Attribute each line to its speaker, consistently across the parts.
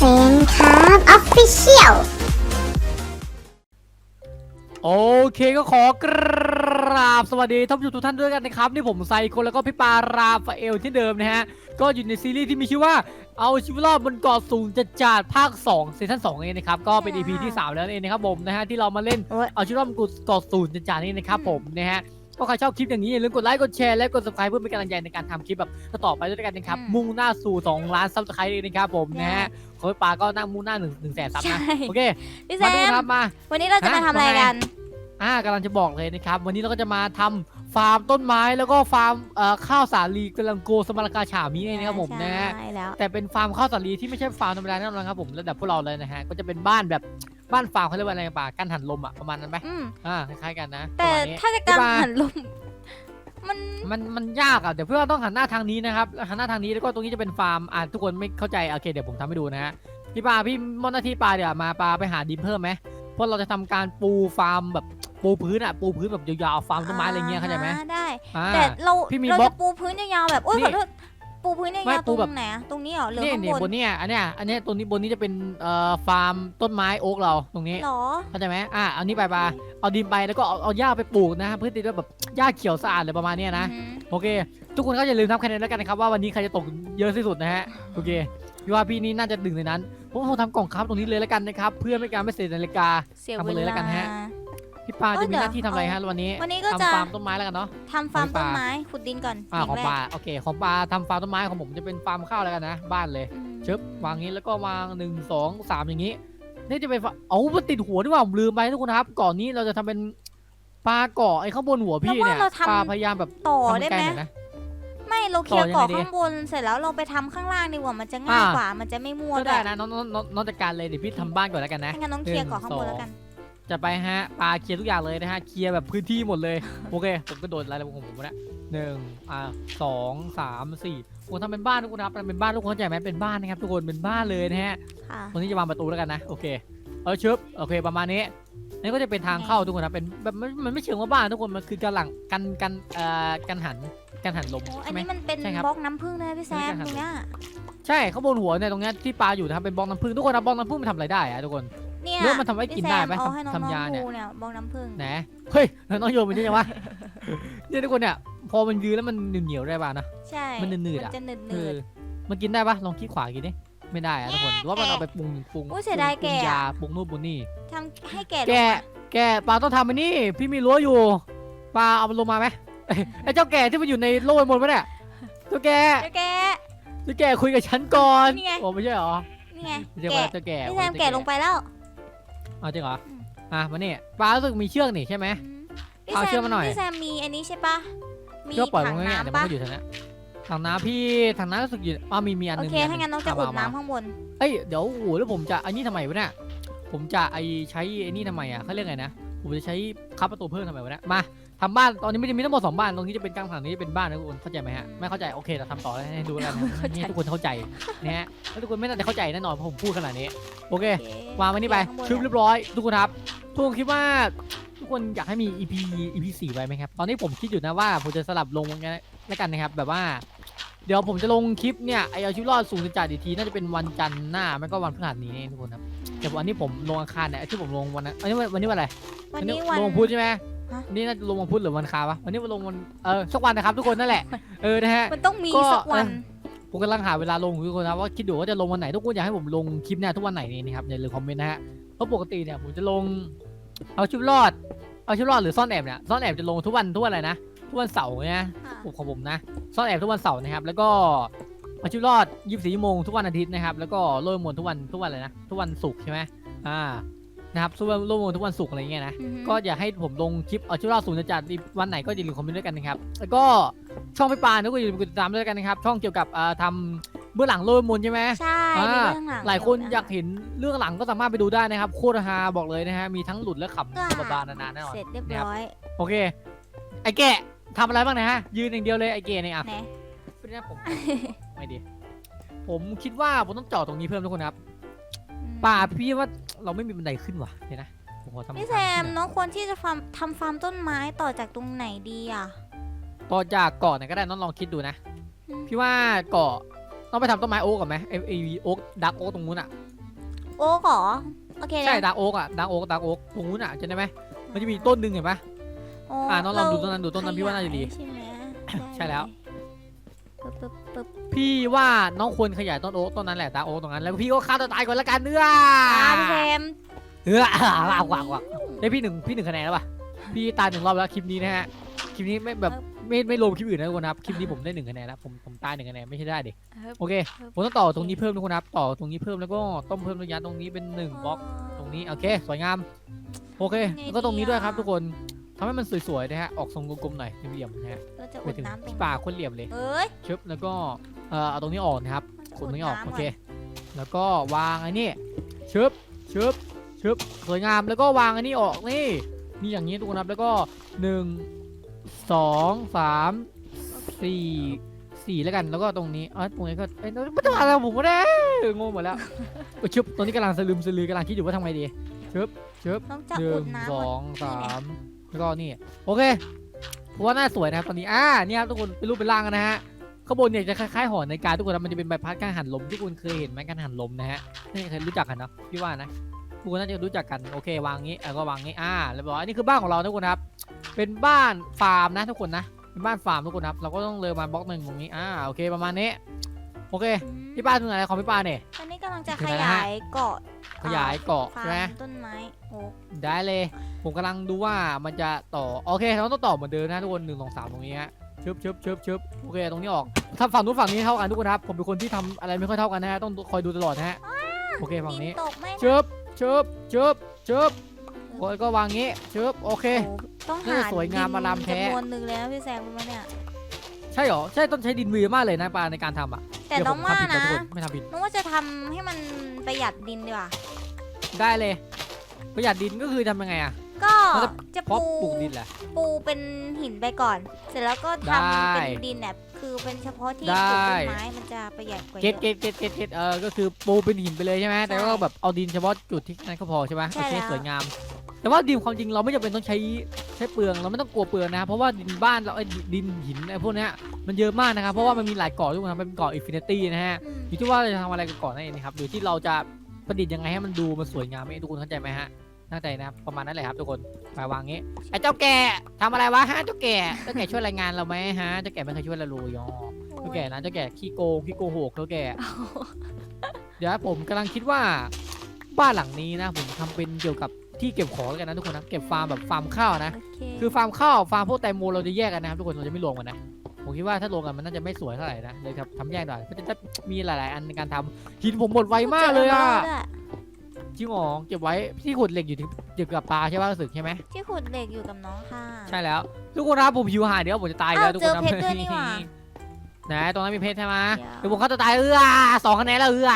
Speaker 1: ฟนครับออฟฟิเชียล
Speaker 2: โอเคก็ขอกราบสวัสดีท่านผู้ชมทุกท่านด้วยกันนะครับ นี่ผมไซโคนแล้วก็พี่ปาราฟาเอลที่เดิมนะฮะ ก็อยู่ในซีรีส์ที่มีชื่อว่าเอาชีวิตรอดบนเกาะสูงจะจาดภาค2ซีซั่น2เองนะครับ ก็เป็น EP ที่ 3 แล้วนั่นเองนะครับผมนะฮะที่เรามาเล่น
Speaker 1: โอ๊ย
Speaker 2: เอาชีวิตรอดบนเกาะสูงจะจาดนี่นะครับผมนะฮะก็ใครชอบคลิปอย่างนี้อย่าลืมกดไลค์กดแชร์และกด subscribe เพื่อเป็นกำลังใจในการทำคลิปแบบต่อไปด้วยกันนะครับ
Speaker 3: อืม
Speaker 2: มุ่งหน้าสู่2ล้านซับสไครต์เลยนะครับผมนะฮะ โค้ชปาก็นั่งมุ่งหน้า1นึ่งแสนซับ
Speaker 3: ใช่
Speaker 2: นะโอเค
Speaker 3: พี่แซ
Speaker 2: มาดู
Speaker 3: ม
Speaker 2: ครับมา
Speaker 3: วันนี้เราจะมา
Speaker 2: ฮะ
Speaker 3: ทำอะไร
Speaker 2: ว่าไง
Speaker 3: กัน
Speaker 2: อ่ากำลังจะบอกเลยนะครับ วันนี้เราก็จะมาทำฟาร์มต้นไม้แล้วก็ฟาร์มเอ่อข้าวสาลีกำลังโกสมาราคาฉามีเองนะครับผมนะฮะ
Speaker 3: ใช่แล้ว
Speaker 2: แต่เป็นฟาร์มข้าวสาลีที่ไม่ใช่ฟาร์มธรรมดาแน่นอนครับผมระดับพวกเราเลยนะฮะก็จะเป็นบ้านแบบบ้านฟาร์มเขาเรียกว่าอะไรป่ากั้นหันลมอะประมาณนั้นไหม
Speaker 3: อืม
Speaker 2: อ่าคล้ายๆกันนะ
Speaker 3: แต่
Speaker 2: ประมาณนี้
Speaker 3: ถ้าจะการ
Speaker 2: พี่ปา
Speaker 3: หันลม มัน
Speaker 2: มันมันยากอะเดี๋ยวเพื่อนต้องหันหน้าทางนี้นะครับหันหน้าทางนี้แล้วก็ตรงนี้จะเป็นฟาร์มอ่าทุกคนไม่เข้าใจโอเคเดี๋ยวผมทำให้ดูนะฮะพี่ปาพี่มอนหน้าที่ปาเดี๋ยวมาปาไปหาดินเพิ่มไหมเพราะเราจะทำการปูฟาร์มแบบปูพื้นอะปูพื้นแบบยาวๆฟาร์มต้นไม้อะไรเงี้ยเข้าใจไหม
Speaker 3: อ่ได้
Speaker 2: อ่า
Speaker 3: แต่เรา
Speaker 2: พี่มี
Speaker 3: เรา
Speaker 2: บล็อ
Speaker 3: จะ
Speaker 2: ก
Speaker 3: ปูพื้นยาวๆแบบ โอ้ย
Speaker 2: นี่
Speaker 3: ขอโทษ ปูพื้นยา
Speaker 2: ไม่
Speaker 3: วๆ
Speaker 2: ปู
Speaker 3: ต
Speaker 2: แบ
Speaker 3: ร
Speaker 2: บ
Speaker 3: งไหนอะตรงนี้เหรอหรือ
Speaker 2: นี่
Speaker 3: ข้าง
Speaker 2: นี่
Speaker 3: บบ
Speaker 2: น
Speaker 3: น
Speaker 2: เนี้ยอันเนี้ยอันเนี้ยตัวนี้บนนี้จะเป็นเอ่อฟาร์มต้นไม้โอ๊กเราตรงนี้
Speaker 3: หรอ
Speaker 2: เข้าใจไหมอะเอานี้ไปปาเอาดินไปแล้วก็เอาเอาหญ้าไปปลูกนะเพื่อที่จะแบบหญ้าเขียวสะอาดเลยประมาณเนี้ยนะ
Speaker 3: อือหือ
Speaker 2: โอเค ทุกคนก็อย่าลืมทำคะแนนแล้วกันนะครับว่าวันนี้ใครจะตกเยอะที่สุดนะฮะโอเคพี่ว่าพี่นี่น่าจะดึงในนั้นผมคงทำกล่องครับตรงนี้เลยแล้วกันนะครับ เพื่อไม่การไม่เสียนาฬิกา
Speaker 3: เสีย
Speaker 2: ทำ
Speaker 3: เว
Speaker 2: มาเลยแล้ว
Speaker 3: ลา
Speaker 2: กันฮะพี่ปา
Speaker 3: เออ
Speaker 2: จะมีหน้าที่
Speaker 3: เดี๋
Speaker 2: ทำ
Speaker 3: ยว
Speaker 2: อะไร
Speaker 3: เอา
Speaker 2: ฮะวันนี้
Speaker 3: วันนี้ก็จะ
Speaker 2: ทำฟาร์มต้นไม้แล้วกันเนาะ
Speaker 3: ทำฟาร์ม
Speaker 2: ของ
Speaker 3: ต้
Speaker 2: ป
Speaker 3: น
Speaker 2: ลา
Speaker 3: ไม้ขุดดินก่อน
Speaker 2: อ่า
Speaker 3: ย่
Speaker 2: ของ
Speaker 3: แร
Speaker 2: ปลากโอเคของปลาทำฟาร์มต้นไม้ของผมจะเป็นฟาร์มข้าวแล้วกันนะ บ้านเลย
Speaker 3: อืม
Speaker 2: ชึบวางงี้แล้วก็วางหนึ่งสองสามอย่างนี้นี่จะเป็นฟาเอามันติดหัวด้วยว่าผมลืมไปทุกคนครับก่อนนี้เราจะทำเป็นปลาเกาะไอ้ข้างบนหัวพี่เนี่ย
Speaker 3: แล้วว่าเราทำ
Speaker 2: ปลาพยายามแบบ
Speaker 3: ต่อ
Speaker 2: ทำ
Speaker 3: ได้
Speaker 2: ไกล
Speaker 3: ไหม
Speaker 2: หน่อยนะ
Speaker 3: ไม่เราเคลียร์
Speaker 2: ต่อยังไง
Speaker 3: เกาะ
Speaker 2: ดี
Speaker 3: ข้างบนเสร็จแล้วเราไปทำข้างล่างดีกว่ามันจะง่าย
Speaker 2: อ่า
Speaker 3: กว่ามันจะไม่มั่ว
Speaker 2: ก็
Speaker 3: ด้ว
Speaker 2: ได้
Speaker 3: ย
Speaker 2: นะน้องน้องน้องน้องจัดการเลยเดี๋ยวพี่ทำบ้านก่อนแล้วกันนะ
Speaker 3: ถ้างั้นน้องเคลียร์เกาะข้างบนแล้วกัน
Speaker 2: จะไปฮะปลาเคลียร์ทุกอย่างเลยนะฮะเคลียร์แบบพื้นที่หมดเลยโอเคผมก็โดดอะไรของผมนะหนึ่งอ่าสองสามสี่ผมทำเป็นบ้านทุกคนครับมันเป็นบ้านทุกคนเข้าใจไหมเป็นบ้านนะครับทุกคนเป็นบ้านเลยนะฮะ
Speaker 3: ค่ะ
Speaker 2: ตรงนี้จะวางประตูแล้วกันนะโอเคเออชึบโอเคประมาณนี้นี่ก็จะเป็นทางเข้าทุกคนนะเป็นแบบมันมันไม่เชิงว่าบ้านทุกคนมันคือกันหลังกันกันเอ่อกันหันกันหันลม
Speaker 3: โอ้อั
Speaker 2: ใช่
Speaker 3: น
Speaker 2: ไหม
Speaker 3: นี้มันเป็น
Speaker 2: ใช่ครับ
Speaker 3: บล็อกน้ำผึ้งเลยพี่แซ
Speaker 2: ไม่
Speaker 3: ม
Speaker 2: ใช่
Speaker 3: ตรงเนี้ย
Speaker 2: ใช่ข้างบนหัวเนี่ยตรงเนี้ยที่ปลาอยู่นะครับเป็นบล็อกน้ำผึ้งทุกคนนะบล็อกน้ำผึ้งมันทำอะไรได้อะทุกคน
Speaker 3: เนี่ย
Speaker 2: หรือว่ามันทำไว้กินได้ไหม
Speaker 3: พี่แซเอาให้น้อง
Speaker 2: ทำยา
Speaker 3: ๆ
Speaker 2: เนี่ย
Speaker 3: ดูเนี่ยบล็อกน้ำผึ้ง
Speaker 2: ไหนเฮ้ยแล้วน้องโยนไปที่ไหนวะ เนี่ยทุกคนเนี่ย พอมันยืนแล้วมันเหนียวๆได้ป่ะนะ
Speaker 3: ใช่
Speaker 2: มันหนืดๆอะ
Speaker 3: มัจะหนืดห
Speaker 2: เอ
Speaker 3: นื
Speaker 2: อ
Speaker 3: ด
Speaker 2: มันกินได้ปะลองคลิกขวากินดิ ไม่ได้อะทุกคนหรือว่ามันเอาไปปรุงปรุง
Speaker 3: อุ๊ยเสียดาย
Speaker 2: ปรุง
Speaker 3: แกะ
Speaker 2: ยาปรุงนู่นปรุงนี่
Speaker 3: ทำให้แก่
Speaker 2: แกะแกะปลาต้องทำอันนี้ พี่มีรั้วอยู่ ปลาเอามันลงมาไหมเอ้ยไอ้เจ้าแก่ที่มันอยู่ในโลกบนปะเนี่ย เจ้าแก่
Speaker 3: เดี๋ยวแกะ
Speaker 2: เจ้าแก่คุยกับฉันก่อน
Speaker 3: นี่ไง
Speaker 2: โอ้ไม่ใช่เหรอ
Speaker 3: นี่ไง
Speaker 2: ไม่ใช่
Speaker 3: แกะ
Speaker 2: ว่าเจ้าแก่
Speaker 3: พี่แซมแก่ลงไปแล้ว
Speaker 2: เอาจริงเหรอ
Speaker 3: อืม
Speaker 2: อะมาเนี่ยปลารู้สึกมีเชือกนี่ใช่ไหม
Speaker 3: พี่
Speaker 2: เอา
Speaker 3: แซ
Speaker 2: เชือก
Speaker 3: ม
Speaker 2: มาหน่อย
Speaker 3: พี่แซมมีอันนี้ใช่ปะมี
Speaker 2: เชือกปล่อย
Speaker 3: ถั
Speaker 2: มัน
Speaker 3: ง
Speaker 2: ง่ายๆแต่
Speaker 3: น้ำ
Speaker 2: มัน
Speaker 3: ปะ
Speaker 2: ก็อยู่แถวเนี้ยถังน้ำพี่ถังน้ำรู้สึกอยู่อ้าวมีมีอันห
Speaker 3: โอ
Speaker 2: นึง
Speaker 3: เค
Speaker 2: มี
Speaker 3: ถ้างั้นน้องจะ
Speaker 2: เา
Speaker 3: อุ
Speaker 2: มา
Speaker 3: ด
Speaker 2: เามา
Speaker 3: น้ำข้างบน
Speaker 2: เอ้ยเดี๋ยวโอ้โหแล้วผมจะไอ้นี่ทำไมวะเนี่ย ผมจะไอใช้ไอ้นี่ทำไมอะเขาเรียกไงนะ ผมจะใช้คับประตูเพิ่มทำไมวะเนี่ยมาทำบ้านตอนนี้ไม่ได้มีทั้งหมดสองบ้านตรงนี้จะเป็นกลางถังนี้จะเป็นบ้านนะทุกคนเข้าใจไหมฮะไม่เข้าใจโอเคเราทำต่อแล้วให้ดูแล้วกันนะนี่ทุกคนเข้าใจนะฮะแล้วทุกคนไม่น่าจะเข้าใจแน่นอนเพราะผมพูดขนาดนี้โอเค
Speaker 3: โอเค
Speaker 2: วางไว้นี่ไป
Speaker 3: ข้างบน
Speaker 2: คือ
Speaker 3: อะ
Speaker 2: เรียบร้อย ทุกคนครับทุกคนคิดว่าทุกคนอยากให้มี EP EP สี่ไปไหมครับตอนนี้ผมคิดอยู่นะว่าผมจะสลับลงกันแล้วกันนะครับแบบว่า เดี๋ยวผมจะลงคลิปเนี่ยไอเอาชีวิตรอดสูงจัดอีกทีน่าจะเป็นวันจันทร์หน้าไม่ก็วันพฤหัสนี้ทุกคนครับแต่วันนี้ผมลงอังคารเนี่ยที่ผมลงวันนั้นอันนี้วันวันนี้วันอะไร
Speaker 3: วันนี้วัน
Speaker 2: ลงวันพุธใช่ไหม
Speaker 3: ฮะ
Speaker 2: นี่น่าจะลงวันพุธหรือวันอังคารวะวันนี้มาลงวันเออสักวันนะครับทุกคนนั่นแหละเออนะฮะ
Speaker 3: มันต้องมี
Speaker 2: ก็
Speaker 3: สักวัน
Speaker 2: เออผมกำลังหาเวลาลงอยู่ทุกคนนะว่าคิดดูว่าจะลงวันไหนทุกคนอยากให้ผมลงคลิปเนี่ยทุกวันไหนนี่นะครับอย่าลืมคอมเมนต์นะฮะเพราะปกติเนี่ยผมจะลงเอาชีวิตรอดเอาชีวิตรอดหรือซ่อนแอบเนี่ยซ่อนแอบจะลงทุกวันทุกวันอะไรนะ ทุกวันเสาร์เนี่ย
Speaker 3: ค่ะ
Speaker 2: ผมของผมนะ ซ่อนแอบทุกวันเสาร์นะครับ แล้วก็เอาชีวิตรอด24ชั่วโมงทุกวันอาทิตย์นะครับ แล้วก็โลยมนทุกวันทุกวันเลยนะ ทุกวันศุกร์ใช่ไหมอ่า นะครับทุกวันโลยมนทุกวันศุกร์อะไรเงี้ยนะ
Speaker 3: อือฮึ
Speaker 2: ก็อยากให้ผมลงคลิปเอาชีวิตรอดศูนย์จัดวันไหนก็อย่าลืมคอมเมนต์ด้วยกันนะครับ แล้วก็ช่องพี่ปานก็อย่าลืมกดติดตามด้วยกันนะครับ ช่องเกี่ยวกับเอ่อทำเบื้องหลังโลยมนใช่ไหม
Speaker 3: ใช่
Speaker 2: อ่า
Speaker 3: มีเรื่องหลัง
Speaker 2: หลายคนอยาก
Speaker 3: เดี๋วะ
Speaker 2: เห็นเรื่องหลังก็สามารถไปดูได้นะครับ โคตรฮาบอกเลยนะฮะ มีทั้งหลุดและข
Speaker 3: อ่าำ
Speaker 2: บาๆนานๆแน่นอน
Speaker 3: เสร็จเรียบ
Speaker 2: นะครับ
Speaker 3: ร้อย
Speaker 2: โอเค ไอ้แกะ ทำอะไรบ้างนะฮะ ยืนอย่างเดียวเลยไอ้แกะเนี่ยอะ
Speaker 3: ไหน
Speaker 2: เป็นไงผม ไม่ดี ผมคิดว่าผมต้องเจาะตรงนี้เพิ่มทุกคนครับ
Speaker 3: อืม
Speaker 2: ป่าพี่ว่าเราไม่มีบันไดขึ้นว่ะเดี๋ยวนะผมขอทำ
Speaker 3: พี่
Speaker 2: ทาง
Speaker 3: แซม
Speaker 2: ขึ้นหน่อย
Speaker 3: น้องควรที่จะฟาร์มทำฟาร์มต้นไม้ต่อจากตรงไหนดีอะ
Speaker 2: ต่อจากเกาะไหนก็ได้น้องลองคิดดูนะ
Speaker 3: อืม
Speaker 2: พี่ว่าเกาะต้องไปทำต้นไม้โอ๊กก่อนไหมไอไอโอ๊กดักโอ๊กตรงนู้นอะ
Speaker 3: โอ้ขอโอเค
Speaker 2: ใช่
Speaker 3: นะ
Speaker 2: ดักโอ๊กอะดักโอ๊กดักโอ๊กตรงนู้นอะจำได้ไหมมันจะมีต้นหนึ่งเห็นปะ
Speaker 3: โอ้
Speaker 2: อะน้องลองดูต้น
Speaker 3: เร
Speaker 2: นั้นดูต้นนั้นพี่ว่าน่าจะดี
Speaker 3: ขยยใช่ไหม
Speaker 2: ใช่แล้ว
Speaker 3: ปึ๊บปึ๊บปึ๊บ
Speaker 2: พี่ว่าน้องควรขยายต้นโอ๊กต้นนั้นแหละดักโอ๊กตรงนั้นแล้วพี่ก็ฆ่าตัวตายก่อนละกันเนื้อ
Speaker 3: อ่าพี่เทม
Speaker 2: เออว้าวว้าวว้าวได้พี่หนึ่งพี่หนึ่งคะแนนแล้วป่ะพี่ตายหนึ่งรอบแล้วคลิปนี้นะฮะคลิปนี้ไม่แบบไม่ไม่รวมคลิปอื่นนะทุกคนครับคลิปนี้ผมได้หนึ่งคะแนนแล้วผมผมตายหนึ่งคะแนนไม่ใช่ได้ดิ
Speaker 3: เฮ้ย
Speaker 2: โอเคผมต้องต่อตรงนี้เพิ่มทุกคนครับต่อตรงนี้เพิ่มแล้วก็ต้มเพิ่มระยะตรงนี้เป็นหนึ่งบล็อกตรงนี้โอเคสวยงามโอเคแล้วก็ตรงนี้ด้วยครับทุกคน ทำให้มันสวยๆนะฮะ ออกทรงกลมๆหน่อยเหลี่ยมๆนะฮะ
Speaker 3: เราจะ
Speaker 2: ไป
Speaker 3: อุด
Speaker 2: ถึง
Speaker 3: น้ำตรง
Speaker 2: ป่าคนเหลี่ยมเลย
Speaker 3: เอ้ย
Speaker 2: ชึบแล้วก็เอ่อเอาตรงนี้ออกนะครับขุดตรงนี้ออก
Speaker 3: น้ำ
Speaker 2: โอเค แล้วก็วางไอ้นี่ชึบชึบชึบสวยงามแล้วก็วางไอ้นี่ออกนี่นี่อย่างนี้ทุกคนครับแล้วก็หนึ่งสองสามสี่สี่แล้วกันแล้วก็ตรงนี้เอ๋อตรงนี้ก็เอ้ยไม่ต้องอะไรผมไม่ได้งงหมดแล้วก็ชึบตรงนี้กำลังสลืมสลือกำลังคิดอยู่ว่าทำไงดีชึบชึบ
Speaker 3: ต้องจะ
Speaker 2: ห
Speaker 3: อุ
Speaker 2: นึ่
Speaker 3: ด
Speaker 2: ง
Speaker 3: น้ำ
Speaker 2: ส
Speaker 3: ก่
Speaker 2: อ
Speaker 3: อน
Speaker 2: งสาม แล้วก็นี่โอเคผมว่าน่าสวยนะครับตอนนี้อ่าเนี่ยครับทุกคนเป็นรูปเป็นร่างกันนะฮะข้างบนเนี่ยจะคล้ายๆหอในาฬิการทุกคนนะมันจะเป็นใบพัดการหันลมที่คุณเคยเห็นไหมการหันลมนะฮะนี่เคยรู้จักกันเนาะพี่ว่านะทุกคนน่าจะรู้จักกันโอเควางงี้แล้วก็วางงี้อ่าแล้วบอกว่าอันนี้คือบ้านของเราทุกคนครับ เป็นบ้านฟาร์มนะทุกคนนะเป็นบ้านฟาร์มทุกคนครับ เราก็ต้องเลยมาบล็อกหนึ่งตรงนี้อ่าโอเคประมาณนี้โอเค
Speaker 3: อืม
Speaker 2: พี่ป้าถึงไหนของพี่ป้าเนี่ย
Speaker 3: ตอนนี้กำลังจะ
Speaker 2: ถึ
Speaker 3: ข
Speaker 2: งไหนแล้วฮะ
Speaker 3: ยายเกาะ
Speaker 2: ขยายเกาะ
Speaker 3: ฟา
Speaker 2: ใช่ไหม
Speaker 3: ร์มต้นไม้โอ้
Speaker 2: ได้เลย ผมกำลังดูว่ามันจะต่อ โอเคเราต้องต่อเหมือนเดิมนะทุกคนหนึ่งสองสามตรงนี้ฮะชึบชึบชึบชึบโอเค ตรงนี้ออกถ้าฝั่งนู้นฝั่งนี้เท่ากันทุกคนครับ ผมเป็นคนที่ทำอะไรไม่ค่อยเท่ากันนะฮะ ต้องคอยดูตลอดนะฮะ โอเค ฝั่ง
Speaker 3: ดิน
Speaker 2: นี้
Speaker 3: ตกไหมนะ
Speaker 2: ชึบชึบชึบชึบโอ้ยก็วางงี้ชึบโอเค
Speaker 3: โอ้ต้อง
Speaker 2: น่า
Speaker 3: หา
Speaker 2: จะสวยงาม
Speaker 3: ดิน
Speaker 2: อารามแท้
Speaker 3: จำนวนหนึ่งเลยนะพี่แซมรู้ไหมเนี่ย
Speaker 2: ใช่เหรอ ใช่ต้องใช้ดินวีมากเลยนะปลาในการทำอะ
Speaker 3: แต่
Speaker 2: เดี๋ยว
Speaker 3: น้
Speaker 2: ผ
Speaker 3: อง
Speaker 2: ม
Speaker 3: ว่า
Speaker 2: ทำผิด
Speaker 3: นะ
Speaker 2: นะทุกคนไม่ทำผิด
Speaker 3: น้องว่าจะทำให้มันประหยัดดินดีกว่า
Speaker 2: ได้เลย ประหยัดดินก็คือทำยังไงอะ
Speaker 3: ก็
Speaker 2: มันจะ
Speaker 3: จะ
Speaker 2: เพราะ
Speaker 3: ปู
Speaker 2: ปลูกดินแหละ
Speaker 3: ปูเป็นหินไปก่อน เสร็จแล้วก็
Speaker 2: ได้
Speaker 3: ทำเป็นดินแบบคือเป็นเฉพาะที่
Speaker 2: ได้
Speaker 3: ปลูกต้นไม้มันจะประหยัดกว่า
Speaker 2: เก็ต
Speaker 3: เยอะ
Speaker 2: เก็ตเก็ตเก็ตเก็ตเออก็คือปูเป็นหินไปเลยใช่ไหมแต่ก็แบบเอาดินเฉพาะจุดที่นั้นก็พอใช่ไหม
Speaker 3: ใช่
Speaker 2: โอเค
Speaker 3: แล้ว
Speaker 2: สวยงาม แต่ว่าดินความจริงเราไม่จำเป็นต้องใช้ใช้เปลืองเราไม่ต้องกลัวเปลืองนะเพราะว่าดินบ้านเราไอ้ดินหินไอ้พวกเนี้ยมันเยอะมากนะครับเพราะว่ามันมีหลายเกาะด้วยนะครับเป็นเกาะอินฟินิตี้นะฮะ
Speaker 3: อืม
Speaker 2: อยู่ที่ว่าเราจะทำอะไรกับเกาะนั่นเองนะครับอยู่ที่เราจะประดิษฐ์ยังไงให้มันดูมันสวยงามไหมทุกคนเข้าใจไหมฮะ เข้าใจนะประมาณนั้นแหละครับทุกคนไปวางงี้ไอ้เจ้าแก่ทำอะไรวะฮะเจ้าแก่เจ้าแก่ช่วยรายงานเราไหมฮะเจ้าแก่ไม่เคยช่วยเราเลยอ๋อเจ้าแก่นะเจ้าแก่ขี้โกงขี้โกหกเจ้าแก่ เดี๋ยวผมกำลังคิดว่าบ้านหลังนี้นะผมทำเป็นเกี่ยวกับที่เก็บของแล้วกันนะทุกคนนะเก็บฟาร์มแบบฟาร์มข้าวนะ
Speaker 3: โอเค
Speaker 2: คือฟาร์มข้าวฟาร์มพวกแตงโมเราจะแยกกันนะครับทุกคนเราจะไม่รวมกันนะผมคิดว่าถ้ารวมกันมันน่าจะไม่สวยเท่าไหร่นะเลยครับทำแยกหน่อยเพราะจะมีหลาย ๆ อันในการทำหินผมหมดไวมากเลยอะ
Speaker 3: จด้วย
Speaker 2: จริงอ๋อเก็บไว้ที่ขุดเหล็กอยู่ที่เกี่ยวกับปลาใช่ป่ะรู้สึกใช่ไหม
Speaker 3: ที่ขุดเหล็กอยู่กับน้องค่ะ
Speaker 2: ใช่แล้ว ทุกคนครับผมหิวอาหารเดี๋ยวผมจะตายอยู่แล้ว
Speaker 3: อ้าว
Speaker 2: ทุกคนนะ
Speaker 3: เจอเพชรด้วยนี่หว่า
Speaker 2: ไหนตรงนั้นมีเพชรใช่ไหม
Speaker 3: เดี๋ยว
Speaker 2: เดี๋ยวผมเข้าจะตายเอื้อสองคะแนนแล้วเอื้อ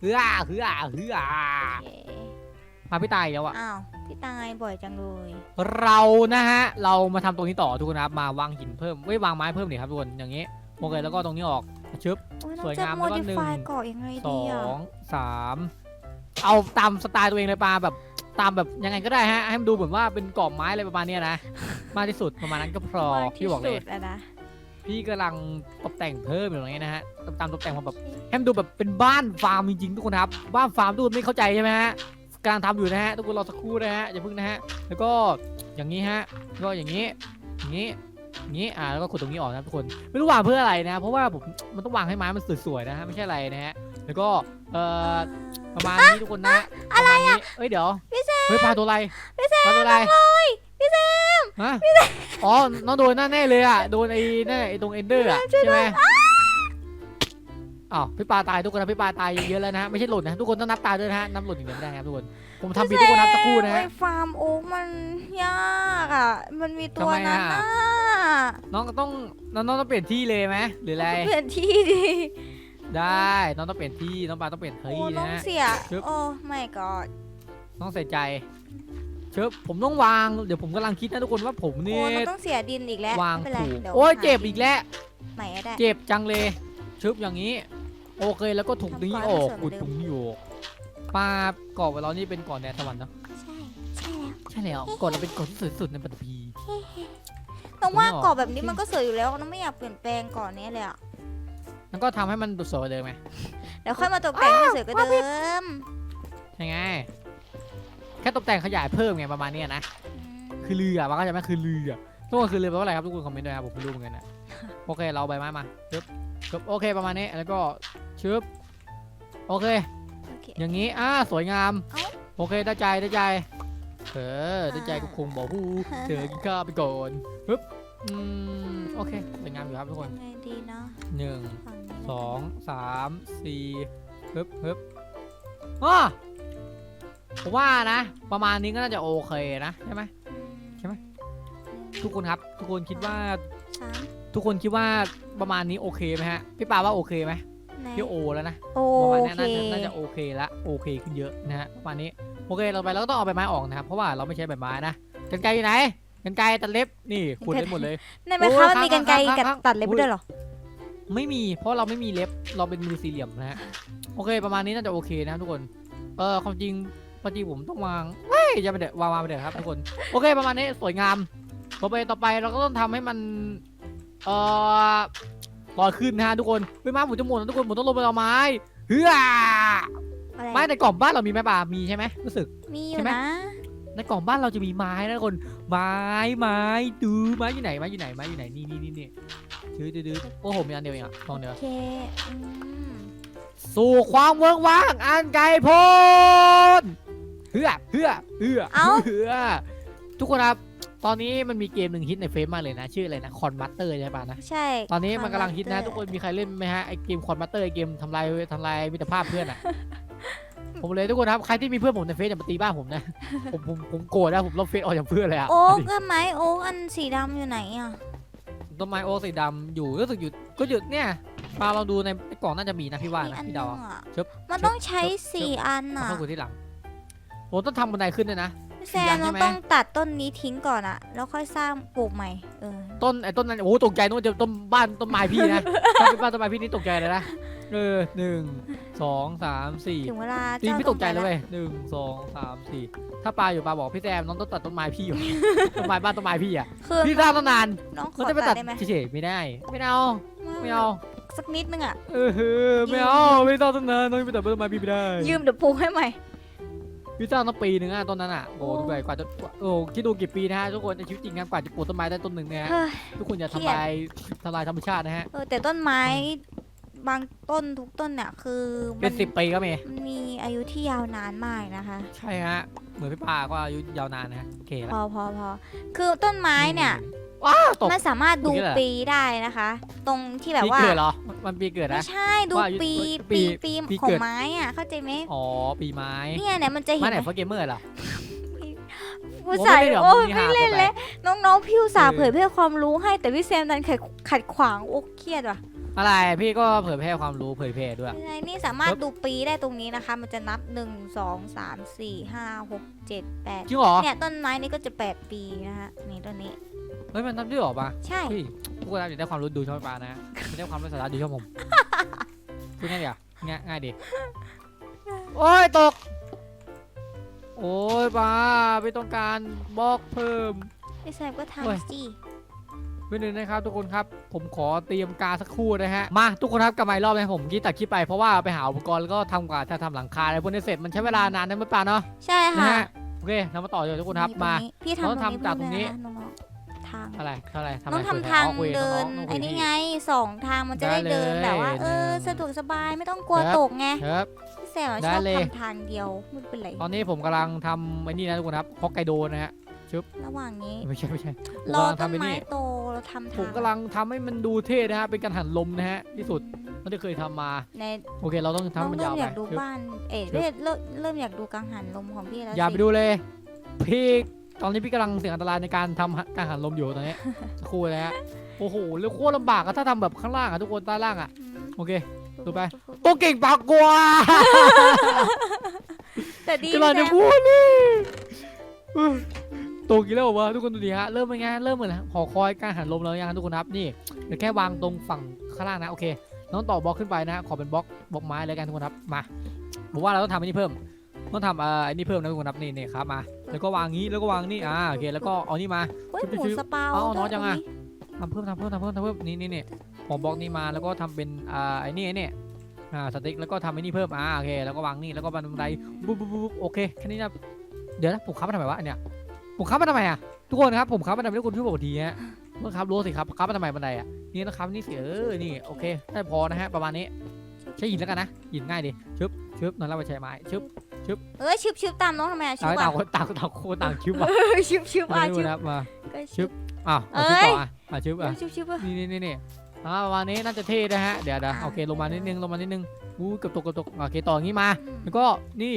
Speaker 2: เอื้อเอื้อเอื้อ
Speaker 3: โอเค
Speaker 2: มาพี่ตายอีกแล้วอะ
Speaker 3: อ้าวพี่ตายบ่อยจังเลย
Speaker 2: เรานะฮะเรามาทำตรงนี้ต่อทุกคนนะครับมาวางหินเพิ่มเว้ยวางไม้เพิ่มหนิครับทุกคนอย่างนี้โอเคแล้วก็ตรงนี้ออกชึบ
Speaker 3: โอ้ยน้
Speaker 2: ส
Speaker 3: อ
Speaker 2: ว
Speaker 3: ง
Speaker 2: ย
Speaker 3: จะ
Speaker 2: งาม
Speaker 3: โม
Speaker 2: แล้วก็
Speaker 3: ดิ
Speaker 2: หนึ่ง
Speaker 3: ฟายเกาะยังไง
Speaker 2: ส
Speaker 3: ดี
Speaker 2: อ
Speaker 3: อะ
Speaker 2: งสาม เอาตามสไตล์ตัวเองเลยปาแบบตามแบบยังไงก็ได้ฮะให้มันดูเหมือนว่าเป็นกรอบไม้อะไรประมาณเนี้ยนะ มากที่สุดประมาณนั้นก็พอ
Speaker 3: มาก
Speaker 2: พี่บอกเลย
Speaker 3: ที่สุดอะนะ
Speaker 2: พี่กำลังตกแต่งเพิ่มอยู่ตรงนี้นะฮะตามตกแต่งมาแบบให้มันดูแบบเป็นบ้านฟาร์มจริงๆทุกคนครับ บ้านฟาร์มทุกคนไม่เข้าใจใช่ไหมฮะกำลังทำอยู่นะฮะทุกคนรอสักครู่นะฮะอย่าเพิ่งนะฮะแล้วก็อย่างนี้ฮะแล้วก็อย่างนี้อย่างนี้อย่างนี้อ่าแล้วก็ขุดตรงนี้ออกนะทุกคนไม่รู้วางเพื่ออะไรนะ เพราะว่าผมมันต้องวางให้ไม้มันสวยๆนะฮะไม่ใช่อะไรนะฮะแล้วก็เอ่อ ประมาณนี้ทุกคนนะอะไรอะเอ้ยเดี๋ยวเฮ้ยปลาตัวอะไรปลาตัวอะไรพี่แซมฮะอ๋อน้องโดนนั่นแน่เลยอะโดนไอ้นั่นไอ้ตรงเอนเดอร์อะใช่ไหมอ้าวพี่ปลาตายทุกคนนะพี่ปลาตายเยอะแล้วนะฮะไม่ใช่หล่นนะทุกคนต้องนับตายด้วยนะฮะนับหล่นอย่างเดียวไม่ได้ครับทุกคนผมทำผิดทุกคนนับสักครู่นะ
Speaker 3: ไอ้
Speaker 2: ฮะ
Speaker 3: ฟาร์มโอ๊กมันยากอะมันมีตัว
Speaker 2: ทำไม
Speaker 3: นั้น
Speaker 2: อะ
Speaker 3: น่ะ
Speaker 2: น้องก็ต้องน้องต้องเปลี่ยนที่เลยไหมหรืออะไร
Speaker 3: เปลี่ยนที่ดิ
Speaker 2: ได้น้องต้องเปลี่ยนที่น้องปลาต้องเปลี่ยน
Speaker 3: โอ้
Speaker 2: ที่
Speaker 3: น้อ
Speaker 2: นะ
Speaker 3: ง
Speaker 2: ฮะ
Speaker 3: เสีย
Speaker 2: ชึบ
Speaker 3: โอ้ไม่กอด
Speaker 2: น้องใส่ใจเชิบผมต้องวางเดี๋ยวผมกำลังคิดนะทุกคนว่าผม
Speaker 3: โอ้
Speaker 2: นี่
Speaker 3: มันต้องเสียดินอีกแล้ว
Speaker 2: วาง
Speaker 3: ไม่เป็นไร
Speaker 2: ถูก
Speaker 3: ดี๋ว
Speaker 2: โอ้ย
Speaker 3: หา
Speaker 2: เจ็บอีกแล้ว
Speaker 3: ใหม่ก็ได้
Speaker 2: เจ็บจังเลยชึบอย่างนี้ โอเคแล้วก็ถูกนี้ออก
Speaker 3: ทำก่อนให้
Speaker 2: กุด
Speaker 3: เสริม
Speaker 2: ตรงนี้ออกปลาเกาะเรานี่เป็นเกาะแดนสวรรค์เนาะ
Speaker 3: ใช่ใช่แล้ว
Speaker 2: ใช่แล้วเกาะเราเป็นเกาะที่สวยที่สุดในปัตตภี
Speaker 3: น้องว่า
Speaker 2: ไม่ออก
Speaker 3: กรอบแบบนี้มันก็สวยอยู่แล้วน้องไม่อยากเปลี่ยนแปลงก่อนนี้เลยอะ
Speaker 2: แล้วก็ทำให้มันสวยกว่าเดิมไง
Speaker 3: เดี๋ยวค่อยมาตกแต่งให้สวยกว่าเดิม
Speaker 2: ใช่ไง แค่ตกแต่งขยายเพิ่มไงประมาณเนี้ยนะ คือเรือมันก็จะไม่คือเรือทุกคนคือเรือแปลว่าอะไรครับทุกคนคอมเมนต์ด้วยนะครับผมไม่รู้เหมือนกันนะโอเคเราเอาใบไม้มาชึบชึบโอเคประมาณนี้แล้วก็ชึบโอเค
Speaker 3: โอเค
Speaker 2: อย่างนี้อ่าสวยงาม
Speaker 3: เอ้า
Speaker 2: โอเคได้ใจได้ใจเออได้ใจก็คงบอกฮู้เธอกินข้าวไปก่อนปึ๊บอืมโอเคสวยงามอยู่ครับทุกคน
Speaker 3: ยังไงดีนะ
Speaker 2: หนึ่ง
Speaker 3: ฝั่งนี้
Speaker 2: สองสามสี่ฮึบฮึบอ้อผมว่านะ ประมาณนี้ก็น่าจะโอเคนะใช่ไหมใช่ไหมทุกคนครับ ทุกคนคิดว่า
Speaker 3: สาม
Speaker 2: ทุกคนคิดว่าประมาณนี้โอเคไหมฮะพี่ปาว่าโอเคไหม
Speaker 3: ไหน
Speaker 2: พี่โอแล้วนะ
Speaker 3: โอ
Speaker 2: ประมาณนี้
Speaker 3: เค
Speaker 2: น่าจะน่าจะโอเคละโอเคขึ้นเยอะนะฮะประมาณนี้โอเคเราไปเราก็ต้องเอาใบไม้ออกนะครับเพราะว่าเราไม่ใช้ใบไม้นะกันไกรอยู่ไหนกันไกรตัดเล็บนี่ขุดได้หมดเลย
Speaker 3: ในไหม
Speaker 2: โอ้
Speaker 3: คะ
Speaker 2: ย
Speaker 3: มันมีกันไกร
Speaker 2: ค้าง
Speaker 3: กับ
Speaker 2: ค้าง
Speaker 3: ตัดเล็บ
Speaker 2: อุ้ย
Speaker 3: ด้วยเหรอ
Speaker 2: ไม่มี เพราะเราไม่มีเล็บเราเป็นมือสี่เหลี่ยมนะฮะโอเค ประมาณนี้น่าจะโอเคนะทุกคนเออความจริงปกติผมต้องวางเฮ้ยอย่าไปเดี๋ยววางวางไปเดี๋ยวครับทุกคนโอเคประมาณนี้สวยงามต่อไปต่อไปเราก็ต้องทำให้มันเอ่อลอยขึ้นนะฮะทุกคนเฮ้ยไม้ผมจะหมดแล้วทุกคนผมต้องลงไปเอาไม้เฮ้ย
Speaker 3: อะไร
Speaker 2: ไม้ในกล่องบ้านเรามีไหมป่ามีใช่ไหมรู้สึก
Speaker 3: มีอ
Speaker 2: ใช่
Speaker 3: ยู่
Speaker 2: ไหม
Speaker 3: นะ
Speaker 2: ในกล่องบ้านเราจะมีไม้นะทุกคนไม้ไม้ดูไม้อยู่ไหนไม้อยู่ไหนไม้อยู่ไหนนี่นี่นี่นี่ดื้อดื้อดื้อโอ้โหมีอันเดียวเองอะลองเดียว
Speaker 3: โอเคอืม
Speaker 2: สู่ความเวิ้งว้างอันไกลโพ้นเฮือเฮือเฮือเฮือทุกคนครับตอนนี้มันมีเกมหนึ่งฮิตในเฟซมากเลยนะ ชื่ออะไรนะคอนมัตเตอร์ใช่ป่ะนะ
Speaker 3: ใช่
Speaker 2: ตอนนี้มันกำลังฮิตนะ
Speaker 3: Converter
Speaker 2: ทุกคนมีใครเล่นไหมฮะไอเกมคอนมัตเตอร์เกมทำลายทำลายมิตรภาพเพื่อนอะ ผมเลยทุกคนครับใครที่มีเพื่อนผมในเฟซอย่ามาตีบ้านผมนะ ผมผมผมโกรธนะผมลบเฟซออกจากเพื่อนเลยอะ
Speaker 3: โอ๊กก็ไม้โอ๊กอันสีดำอยู่ไหนอะ
Speaker 2: ต้นไม้โอ๊กสีดำอยู่รู้สึกอยู่ก็หยุดเนี่ยมาลองดูในกล่องน่าจะมีนะพี่ว่า
Speaker 3: มี
Speaker 2: นะ
Speaker 3: อัน
Speaker 2: พี่
Speaker 3: นึ
Speaker 2: เดางอะ
Speaker 3: อะ
Speaker 2: ชึบ
Speaker 3: มัน
Speaker 2: ชึบ
Speaker 3: ต้องใช้
Speaker 2: ชึบ
Speaker 3: สี่อัน
Speaker 2: เอา
Speaker 3: อะ
Speaker 2: เข้ากูที่หลังผมต้องทำบันไดขึ้นด้วยนะ
Speaker 3: พี่แซ
Speaker 2: สี่อั
Speaker 3: ม
Speaker 2: นใช่
Speaker 3: เรา
Speaker 2: ไหม
Speaker 3: ต้องตัดต้นนี้ทิ้งก่อนอะ แล้วค่อยสร้างปลูกใหม่เออ
Speaker 2: ต้นไอ้ต้นนั้นโอ้โหตกใจนึกว่าจะต้นบ้านต้นไม้พี่นะต้นบ้านต้นไม้พี่นี่ตกใจเลยนะ เออหนึ่งสองสามสี่
Speaker 3: ถึงเวลา
Speaker 2: จริง
Speaker 3: เจ้า
Speaker 2: พี่ตกใจเลย
Speaker 3: งไป
Speaker 2: เว้ยหนึ่งสองสามสี่ถ้าปลาอยู่ปลาบอกพี่แซมน้องต้องตัดต้นไม้พี่อยู่ ต้นไม้บ้านต้นไม้พี่อะ
Speaker 3: คือ
Speaker 2: พี่สร้างตั้งนาน
Speaker 3: น้องข
Speaker 2: มัน
Speaker 3: อ
Speaker 2: จะไป
Speaker 3: ตั
Speaker 2: ตั
Speaker 3: ด
Speaker 2: ด
Speaker 3: ได้ไหม
Speaker 2: เฉยๆไม่ได้ ไม่เอาไม่เอา
Speaker 3: สักนิดนึงอะ
Speaker 2: เออเฮ้อไม่เอาไม่ต้องตั้งนานน้องไปตัดต้นไม้พี่ไม่ได้
Speaker 3: ยืมเดี๋ยวปลูกให้ใหม่
Speaker 2: พี่สร้างตั้งปีหนึ่งอะต้นนั้นอะโอ้
Speaker 3: โอ้
Speaker 2: ดูไปกว่าจะโอ้คิดดูกี่ปีนะฮะทุกคนในชีวิตจริงครับกว่าจะปลูกต้นไม้ได้ต้นหนึ่งเนี่ยฮะ
Speaker 3: เฮ้ย
Speaker 2: ทุกคนอย่า
Speaker 3: เครียด
Speaker 2: ทำลายทำลายธรรมชาตินะฮะ
Speaker 3: เออแต่ต้นไม้ บางต้นทุกต้นเนี่ยคือ
Speaker 2: เป็
Speaker 3: มัน
Speaker 2: สิบปีก็มี
Speaker 3: มันมีอายุที่ยาวนานมากนะคะ
Speaker 2: ใช่ฮะ เหมือนพี่ปาก็อายุยาวนานนะฮะโอเค
Speaker 3: พ
Speaker 2: ละ
Speaker 3: อพอพอคือต้นไม้เนี่ย
Speaker 2: ว้าวตก
Speaker 3: มันสามารถดู
Speaker 2: ตรงนี้เหรอ
Speaker 3: ปีได้นะคะ ตรงที่แบบ
Speaker 2: ปี
Speaker 3: ว่า
Speaker 2: เกิดเหรอ มันปีเกิด
Speaker 3: ไม่
Speaker 2: นะ
Speaker 3: ใช่ดู
Speaker 2: ว่าอายุ
Speaker 3: ปี
Speaker 2: ปี
Speaker 3: ปีปี
Speaker 2: ปี
Speaker 3: ขอ
Speaker 2: เกิ
Speaker 3: ง
Speaker 2: ด
Speaker 3: ไม้อะเข้าใจไหม
Speaker 2: อ๋อ ปีไม้
Speaker 3: เนี่ยเนี่ยมันจะเห็
Speaker 2: ไม้
Speaker 3: น
Speaker 2: ไหนฟอร์เกมเมอร์เหรอ
Speaker 3: ผู้ใส่
Speaker 2: โอ้
Speaker 3: โอ้
Speaker 2: ไม่
Speaker 3: ย
Speaker 2: ได้
Speaker 3: ไม่
Speaker 2: เหรอ
Speaker 3: เล่น
Speaker 2: มึง
Speaker 3: แล้วน้องๆพี่อุตส่าห์
Speaker 2: เออ
Speaker 3: เผยแพร่ความรู้ให้แต่พี่แซมดันขัดขัดขวางโอ้เครียดว่ะ
Speaker 2: อะไรพี่ก็เผยแพร่ความรู้เผยแพร่ด้วย
Speaker 3: ยังไงนี่สามารถ
Speaker 2: ครับ
Speaker 3: ดูปีได้ตรงนี้นะคะ มันจะนับหนึ่งสองสามสี่ห้าหกเจ็ดแปด
Speaker 2: จริงเหรอ
Speaker 3: เนี่ยต้นไม้นี้ก็จะแปดปีนะคะนี่ต้นนี้
Speaker 2: เฮ้ยมันนับด้วยเหรอปะ
Speaker 3: ใช่
Speaker 2: เฮ้ยทุกคนอยากได้ความรู้ดูช่องปลานะไม่ได้ความรู้สาระดูช่องผมพูดง่ายดีอะง่ายง่ายดีโอ้ยตก โอ้ยปลาไม่ต้องการบล็อกเพิ่ม
Speaker 3: พี่แซมก็
Speaker 2: โอ้ย
Speaker 3: ทำสิ
Speaker 2: ไม่นึงนะครับทุกคนครับผมขอเตรียมการสักครู่นะฮะมาทุกคนครับกลับมาอีกรอบนะผมกี้ตัดคลิปไปเพราะว่าไปหาอุปกรณ์แล้วก็ทำกว่าจะทำหลังคาอะไรพวกนี้เสร็จมันใช้เวลานานนะไม่ปลาเนาะ
Speaker 3: ใช่
Speaker 2: นะ
Speaker 3: ค่ะ
Speaker 2: ฮะโอเคเรามาต่อเลยทุกคนครับ
Speaker 3: ตง
Speaker 2: มา
Speaker 3: พี่
Speaker 2: เรา
Speaker 3: ทำ
Speaker 2: ต้อง
Speaker 3: ตรงนี้
Speaker 2: ทำจากตรงนี้
Speaker 3: ด้วยะน้องๆทาง
Speaker 2: อะไรอะไรทำอะไร
Speaker 3: ต้อง
Speaker 2: คุย
Speaker 3: ทำทาง
Speaker 2: อ๋อคุยกับ
Speaker 3: เดิน
Speaker 2: องๆคุย
Speaker 3: ไอ้
Speaker 2: กับ
Speaker 3: นี่
Speaker 2: พี่
Speaker 3: ไงสองทางมันจะได้
Speaker 2: ได้เลย
Speaker 3: เดินแบบว่า เออ
Speaker 2: หนึ่ง
Speaker 3: สะดวกสบายไม่ต้องกลัว
Speaker 2: ครับ
Speaker 3: ตกไง
Speaker 2: ครับ
Speaker 3: พี่แซมอะ
Speaker 2: ได้
Speaker 3: ชอบ
Speaker 2: เลย
Speaker 3: ทำทางเดียวไม่เป็นไร
Speaker 2: ตอนนี้ผมกำลังทำไอ้นี่นะทุกคนครับฮอกไกโดนะฮะ
Speaker 3: ระหว่างนี้
Speaker 2: ไม่ใช่ไม่ใช่ผม
Speaker 3: รอกำ
Speaker 2: ลัง
Speaker 3: ต้
Speaker 2: ทำ
Speaker 3: น
Speaker 2: ไอ้
Speaker 3: ไม้
Speaker 2: นี่
Speaker 3: โตเราทำทาง
Speaker 2: ผมกำลังทำให้มันดูเท่นะฮะ เป็นการหันลมนะฮะ ที่สุดเท่าที่เคยทำมา
Speaker 3: ใน
Speaker 2: โอเค เราต้องทำ
Speaker 3: น้อ
Speaker 2: ให้
Speaker 3: ง
Speaker 2: มัน
Speaker 3: เริ่
Speaker 2: ยามว
Speaker 3: อ
Speaker 2: ไป
Speaker 3: ยากดูบ้าน เอ๋เริ่มเริ่มเริ่มอยากดูกังหันลมของพี่แล้ว
Speaker 2: อย่าไป
Speaker 3: สิ
Speaker 2: ดูเลย พี่ตอนนี้พี่กำลังเสี่ยงอันตรายในการทำการหันลมอยู่ตอนนี้ สักครู่นะฮะโอ้โหแล้วโคตรลำบากอะถ้าทำแบบข้างล่างอะทุกคนใต้ล่างอะ
Speaker 3: อืม
Speaker 2: โอเค ดูไป ตัวเก่งปากกว่า
Speaker 3: แต่ดี
Speaker 2: กำลังจะ
Speaker 3: แซม
Speaker 2: พูดนี่ ตกกี่แล้ววะทุกคนดูดิฮะเริ่มเป็นไงเริ่มเหมือนหอคอยการหันลมแล้วยังทุกคนครับนี่เดี๋ยวแค่วางตรงฝั่งข้างล่างนะโอเค น้องต่อบล็อกขึ้นไปนะขอเป็นบล็อกบล็อกไม้เลยกันทุกคนครับมาผมว่าเราต้องทำอันนี้เพิ่มต้องทำเอ่ออันนี้เพิ่มนะทุกคนครับนี่นี่ครับมาแล้วก็วางงี้แล้วก็วางนี่อ่าโอเคแล้วก็เอานี่มา
Speaker 3: เฮ้ยหมู
Speaker 2: ชื่อ
Speaker 3: สปาว
Speaker 2: เอาเอาน้อย
Speaker 3: ตัว
Speaker 2: จังอะ
Speaker 3: นี้
Speaker 2: ทำเพิ่มทำเพิ่มทำเพิ่มทำเพิ่มนี่นี่นี่ของบล็อกนี้มาแล้วก็ทำเป็นอ่าไอ้นี่ไอ้นี่อ่าสติ๊กแล้วก็ทำไอ้นี่เพิ่มอ่าโอเคแล้วก็วางนี่แล้วก็บันไดบุ๊บบุ๊บบุ๊บโอเคแค่นี้นะเดี๋ยวนะผมค้ามาทำไมวะอันเนี่ย ผมค้ามาทำไมอะทุกคนครับผมค้ามาทำไมทุกคนช่วยบอกทีฮะเมื่อครับรู้สิครับค้ามาทำไมบันไดอะนี่นะครับนี่สิเออนี่โอเคได้พอนะฮะประมาณนี้ใช้หินแล้วกันนะหินง่ายดิชึบชึบนั่นเราไปใช้ไม้ชึบ
Speaker 3: เอ้ยชิบชิบตามน้องทำไมอะชิ
Speaker 2: เอา
Speaker 3: บ
Speaker 2: ต่า
Speaker 3: อะ
Speaker 2: งคนต่างต่างคนต่างชึบอะ
Speaker 3: เออชิบชิบ
Speaker 2: มา
Speaker 3: อะ
Speaker 2: ดู
Speaker 3: ชิบ
Speaker 2: นะครับมา
Speaker 3: ก็
Speaker 2: ชึบอ้าวเอาชึบ
Speaker 3: เอ้
Speaker 2: ต่
Speaker 3: ย
Speaker 2: ออะอะชึบอะ
Speaker 3: ชิบชิบอะ
Speaker 2: นี่นี่นี่นี่อ่าประมาณนี้น่าจะเท่นะฮะเดี๋ยวเดี๋ยว
Speaker 3: อ่า
Speaker 2: โอเคลงมานิดนึงลงมานิดนึงอู้เกือบตกเกือบตกโอเคต่ออย่างงี้มา แล้วก็นี่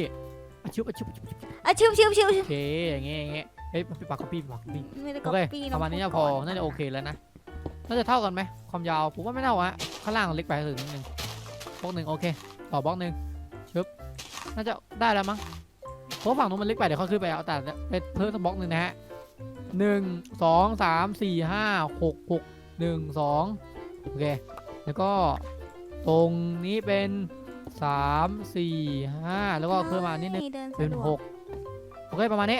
Speaker 2: อะชึบอะชึบอะชึบอะชึบ
Speaker 3: อะชิบชิบชิบ
Speaker 2: โอเคอย่างเงี้ยอย่างเงี้ย เฮ้ยพี่ปากกพี่ปากพี่
Speaker 3: ไม่ได้
Speaker 2: โอ
Speaker 3: ก็
Speaker 2: เค
Speaker 3: ปี
Speaker 2: ประมาณนี้จะพอน่าจะโอเคแล้วนะน่าจะเท่ากันไหมความยาวผมว่าไม่เท่าฮะข้างล่างเล็กไปถึงนิดนึงบล็อกหนึ่งโอเค ต่อบล็อกหนึ่งชึบน่าจะได้แล้วมั้งเพราะฝั่งนู้นมันเล็กไปเดี๋ยวเขาขึ้นไปเอาแต่ไปเพิ่มสักบล็อกหนึ่งนะฮะหนึ่งสองสามสี่ห้าหกหกหนึ่งสองโอเคแล้วก็ตรงนี้เป็นสามสี่ห้าแล้วก็เพิ่มมานิดนึง
Speaker 3: เดิน
Speaker 2: เป็น
Speaker 3: สะดว
Speaker 2: หกโอเค ประมาณนี้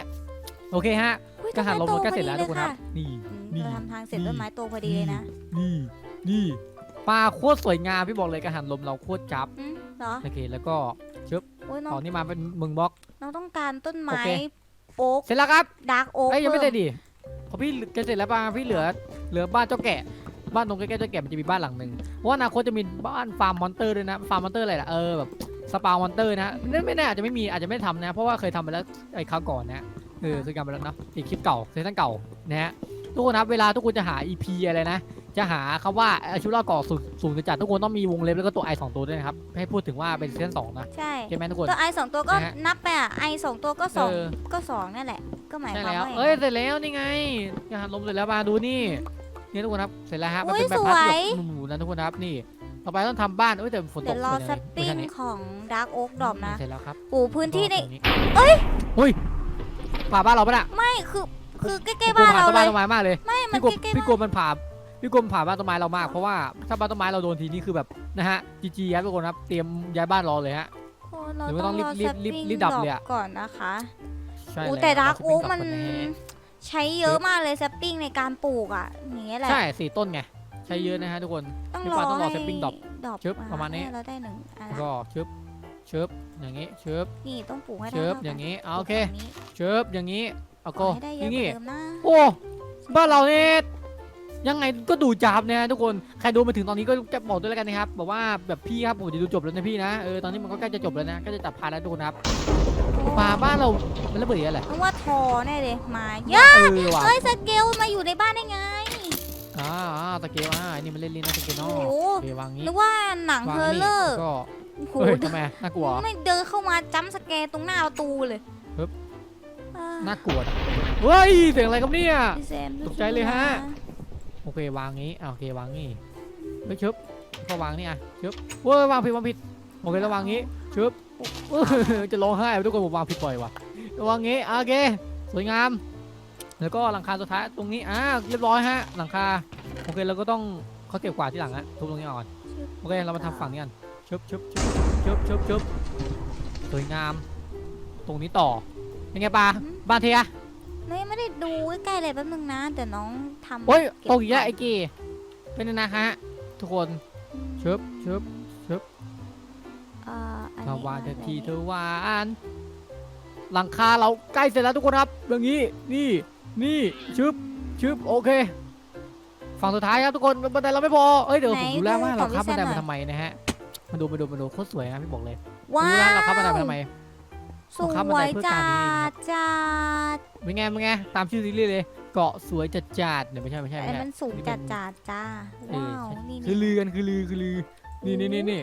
Speaker 2: โอเคฮะ
Speaker 3: อุ๊ย
Speaker 2: กระหันลม
Speaker 3: ต้
Speaker 2: ร
Speaker 3: น
Speaker 2: ถ
Speaker 3: ไม้
Speaker 2: ก็เสร็จแล้ว
Speaker 3: โต
Speaker 2: ทุกคนครับ
Speaker 3: พอดี
Speaker 2: นี่
Speaker 3: เลย
Speaker 2: นี่
Speaker 3: ค่ะอืมเราทำทางเสร็จ
Speaker 2: นี่
Speaker 3: ต้นไม้โตพอดีเลยนะ
Speaker 2: นี่ นี่ปลาโคตรสวยงามพี่บอกเลยกระหันลมเราโคตรจับ
Speaker 3: อืมเหรอ
Speaker 2: โอเคแล้วก็
Speaker 3: โอ้ยน้อ
Speaker 2: ตองนนี้มาเป็นมึงบล็อก
Speaker 3: น้องต้องการต้นไม้
Speaker 2: โอเค
Speaker 3: โอ๊ก
Speaker 2: เสร็จแล้วครับ
Speaker 3: ดาร์กโอ๊ก
Speaker 2: เอ้ยยังไม่เสร็จ
Speaker 3: เพิ่
Speaker 2: ดิของพี่จะเสร็จแล้วป่ะพี่เหลือเหลือบ้านเจ้าแกะ บ้านตรงใกล้ๆเจ้าแกะมันจะมีบ้านหลังหนึ่งเพราะว่าอนาคตจะมีบ้านฟาร์มมอนเตอร์ด้วยนะฟาร์มมอนเตอร์อะไรล่ะเออแบบสปาวมอนเตอร์นะไม่ไม่แน่อาจจะไม่มีอาจจะไม่ทำนะ เพราะว่าเคยทำไปแล้วไอ้คราวก่อนนะ เออเคยทำไปแล้วนะอีกคลิปเก่าเซสชั่นเก่านะฮะทุกคนครับเวลาทุกคนจะหา EP อะไรนะ จะหาคำว่าอาชีวะก่อสูงสูงจัดทุกคนต้องมีวงเล็บแล้วก็ตัวไอสองตัวด้วยนะครับ ให้พูดถึงว่าเป็นซีซั่นสองนะ
Speaker 3: ใช่
Speaker 2: ใช่ไหมทุกคน
Speaker 3: ตัวไอสองตัวก็
Speaker 2: นะฮะ
Speaker 3: นับไปอะไอสองตัวก็สอง
Speaker 2: เออ
Speaker 3: ก็สองนั่นแหละ ก็หมาย
Speaker 2: ใช่
Speaker 3: ความ
Speaker 2: แล้ว
Speaker 3: ว่า
Speaker 2: เอ้ยเสร็จแล้วนี่ไงงานลมเสร็จแล้วมาดูนี่นี่ทุกคนครับเสร็จแล้วครับมัน
Speaker 3: อุ้ย
Speaker 2: เป็นใบ
Speaker 3: ส
Speaker 2: พัด
Speaker 3: ว
Speaker 2: แบบ
Speaker 3: ย
Speaker 2: หมูๆนะทุกคนครับนี่ต่อไปต้องทำบ้านเอ้ยแต่ฝนต
Speaker 3: เดี๋ย
Speaker 2: ก
Speaker 3: วรอ
Speaker 2: ฝน
Speaker 3: ส
Speaker 2: ยัง
Speaker 3: ปริง
Speaker 2: เวอร์ชันนี้
Speaker 3: ของดาร์กโอ๊กดรอปนะ
Speaker 2: เสร็จแล้วครับ
Speaker 3: ปูพื้นที่ใน
Speaker 2: ตรงเอ้ยเฮ้ย ป่าบ้านเราปะน่ะ
Speaker 3: ไม่คือคือใกล้
Speaker 2: พี่
Speaker 3: ๆบ้านเรา
Speaker 2: ผ่ต้น
Speaker 3: เล
Speaker 2: ไม้
Speaker 3: ย
Speaker 2: ต้นไม้มากเลย
Speaker 3: ไม่มัน
Speaker 2: พี่กบ
Speaker 3: ใกล้ๆ
Speaker 2: พี่
Speaker 3: บ้าน
Speaker 2: กบมันผ่าพี่กบผ่าบ้านต้นไม้เรามากเพราะว่าถ้าบ้านต้นไม้เราโดนทีนี่คือแบบนะฮะจีจีครับทุกคนครับเตรียมย้ายบ้านรอเลยฮะ
Speaker 3: โอ้เรา
Speaker 2: หรือว่าต้
Speaker 3: ต้อ
Speaker 2: องง
Speaker 3: รอ
Speaker 2: รี
Speaker 3: ส
Speaker 2: บรีบ
Speaker 3: ปริง
Speaker 2: รีบ
Speaker 3: ด
Speaker 2: ดั
Speaker 3: ร
Speaker 2: บ
Speaker 3: อ
Speaker 2: เลย
Speaker 3: ป
Speaker 2: อะ
Speaker 3: ก่อนนะคะ
Speaker 2: ใช่
Speaker 3: โอ้
Speaker 2: แล้ว
Speaker 3: แต่ดาร์ก
Speaker 2: เา
Speaker 3: โอ๊ก
Speaker 2: จะ
Speaker 3: มัน
Speaker 2: ปิ้งกลับก่อนะฮะ
Speaker 3: ใช้เยอะมากเลยสปริงในการปลูกอะอย่างเงี้ยแหละ
Speaker 2: ใช่สี่ต้นไงใช้เยอะนะฮะทุกคน
Speaker 3: ต้อง
Speaker 2: พี่
Speaker 3: รอ
Speaker 2: ปาต้องรอ
Speaker 3: ให้
Speaker 2: setting ดรอป
Speaker 3: ดรอป
Speaker 2: ชึบประมาณนี้
Speaker 3: ให้เราได้หนึ่งอัน
Speaker 2: แล้ว
Speaker 3: ละ
Speaker 2: ก็ชึบ ชึบอย่างงี้ชึบ
Speaker 3: นี่ต้องปลูกให้ได้
Speaker 2: ชึบ
Speaker 3: เท่า
Speaker 2: อย่าง
Speaker 3: นี้
Speaker 2: งี้เอาโอเค
Speaker 3: นี้
Speaker 2: ชึบอย่างงี้เอา
Speaker 3: ข
Speaker 2: ก็
Speaker 3: อให้ได้เย
Speaker 2: อ
Speaker 3: อะ
Speaker 2: ย่าง
Speaker 3: ก
Speaker 2: งี้
Speaker 3: ว่าเดิมนะ
Speaker 2: โอ้บ้านเราเนี่ยยังไงก็ดูจับเนี่ยทุกคนใครดูมาถึงตอนนี้ก็จะบอกด้วยแล้วกันนะครับบอกว่าแบบพี่ครับผมจะดูจบแล้วนะพี่นะเออตอนนี้มันก็ใกล้จะจบแล้วนะก็จะจับพาแล้วทุกคนครับป่าบ้านเรามันระเบิดอะไร
Speaker 3: เพราะว่าทอแน่เลยมาเยอะ
Speaker 2: เออว่ะ
Speaker 3: เอ้ยสเกลมาอยู่ในบ้านได้ไง
Speaker 2: อ่าอ่าตะเกียบอ่าอันนี่มันเล่นลิ้นนะตะเกียบ
Speaker 3: โอ้
Speaker 2: เนาะ
Speaker 3: โห
Speaker 2: โอเควางงี้
Speaker 3: นึกว่าหนัง
Speaker 2: วาง
Speaker 3: เฮอร์
Speaker 2: นี่
Speaker 3: เลอร์
Speaker 2: ก็
Speaker 3: โอ้โห
Speaker 2: เฮ้ยทำไมน่ากลัว
Speaker 3: ไม่เดินเข้ามาจ้ำสแกร์ตรงหน้าประตูเลย
Speaker 2: ปึ๊บ
Speaker 3: อ่า
Speaker 2: น่ากลัวนะเฮ้ยเสียงอะไรครับเนี่ย
Speaker 3: พี่แซม
Speaker 2: ตกใจเลยฮะ โอเควางงี้อ่าโอเควางงี้เฮ้ยชึบก็วางนี่อะชึบเว้ยวางผิดวางผิดโอเคแล้ววางงี้ชึบเออจะร้องไห้ทุกคนผมวางผิดบ่อยว่ะวางงี้อะโอเคสวยงาม แล้วก็หลังคาสุดท้ายตรงนี้อ่าเรียบร้อยฮะ หลังคาโอเคเราก็ต้องเขาเก็บกวาดที่หลังอะทุบตรงนี้ก่อนโอเคเรามาทำฝั่งนี้กันชึบชึบชึบ ชึบชึบชึบสวยงาม ตรงนี้ต่อเป็นไงปลาบ้านเทีย
Speaker 3: นี่ไม่ได้ดูใกล้ๆเลยแป๊บนึงนะแต่น้องทำ
Speaker 2: โอ้ย
Speaker 3: เก็บ
Speaker 2: ตกอีกแล้ว
Speaker 3: ก่น
Speaker 2: ไอ้กีเป็นไงนะฮะ ทุกคนชึบชึบ
Speaker 3: เอ่ออัน
Speaker 2: ถ้า
Speaker 3: นี้
Speaker 2: วาน
Speaker 3: อั
Speaker 2: จะ
Speaker 3: น
Speaker 2: ที
Speaker 3: นี้
Speaker 2: เธอหวานหลังคาเราใกล้เสร็จแล้วทุกคนครับอย่างนี้นี่นี่ชึบชึบโอเค ฝั่งสุดท้ายครับทุกคนบันไดเราไม่พอเอ้ยเดี๋ยวผมดูแล้วว่าเราคับบันไดมาทำไมนะฮะ มาดูมาดูมาดูโคตรสวยนะพี่บอกเลย
Speaker 3: ว้า
Speaker 2: ดูแล้วเราคับบันได
Speaker 3: ว
Speaker 2: มาทำไม
Speaker 3: ส
Speaker 2: เราคับบัน
Speaker 3: ว
Speaker 2: ได
Speaker 3: ย
Speaker 2: เพื่อ
Speaker 3: จั
Speaker 2: การนี้เองครับ
Speaker 3: ดจัด
Speaker 2: เป็นไงเป็นไงตามชื่อซีรีส์เลยเกาะสวยจัดจัดๆเนี่ยไม่ใช่ไม่ใช่
Speaker 3: ไอ้
Speaker 2: ไม่ใช่
Speaker 3: มันสูง
Speaker 2: นี่เป็
Speaker 3: จั
Speaker 2: น
Speaker 3: ดจัดจ้า
Speaker 2: เออ
Speaker 3: ว้าว
Speaker 2: ใช่
Speaker 3: นี่
Speaker 2: คือลือกันคือลือคือลือนี่นี่นี่นี่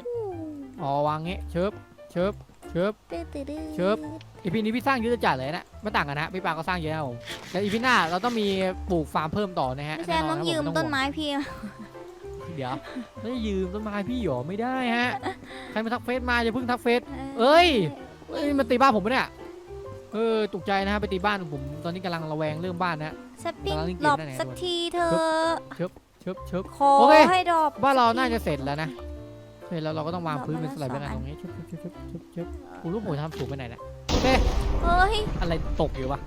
Speaker 2: อ๋อวางงี้เชิบเชิบเชิบ
Speaker 3: ตื้อตื้อตื้อ
Speaker 2: เชิบ อีพีนี้พี่สร้างเยอะจัดเลยนะไม่ต่างกันนะพี่ปาก็สร้างเยอะนะผมแต่อีพีหน้าเราต้องมีปลูกฟาร์มเพิ่มต่อนะฮะ
Speaker 3: พี่แซม
Speaker 2: แน่น
Speaker 3: ต้
Speaker 2: อ
Speaker 3: อนง
Speaker 2: ครับ
Speaker 3: ยืม
Speaker 2: ผ
Speaker 3: ต้นไม้พี่
Speaker 2: เดี๋ยวไม่ได้ยืมต้นไม้พี่หรอไม่ได้ฮะ ใครมาทักเฟซมาอย่าเพิ่งทักเฟซ เอ้ยเอ้ยมันตีบ้านผมปะเนี่ย เออตกใจนะฮะไปตีบ้านผม ตอนนี้กำลังระแวงเรื่องบ้านนะฮะ
Speaker 3: สปริง
Speaker 2: กำลังเล่นเก
Speaker 3: ดร
Speaker 2: ม
Speaker 3: อป
Speaker 2: ได้ไง
Speaker 3: สัก
Speaker 2: ด้วย
Speaker 3: ทีเธอ
Speaker 2: เชิบเชิบ
Speaker 3: ขอ
Speaker 2: โอเค
Speaker 3: ให้ดรอป
Speaker 2: บ้านเรา
Speaker 3: สักที
Speaker 2: น่าจะเสร็จแล้วนะเสร็จแล้วเราก็ต้องวาง
Speaker 3: ดอก
Speaker 2: พื้นเป็น
Speaker 3: มา
Speaker 2: สไลด์
Speaker 3: ละ
Speaker 2: ไป
Speaker 3: สอง
Speaker 2: กัน
Speaker 3: อัน
Speaker 2: ตรงนี้ชึบชึบชึบชึบชึบกูรู้ผมทำสูงไปไหนเนี่ยโอเค
Speaker 3: เฮ้ย
Speaker 2: อะไรตกอยู่วะ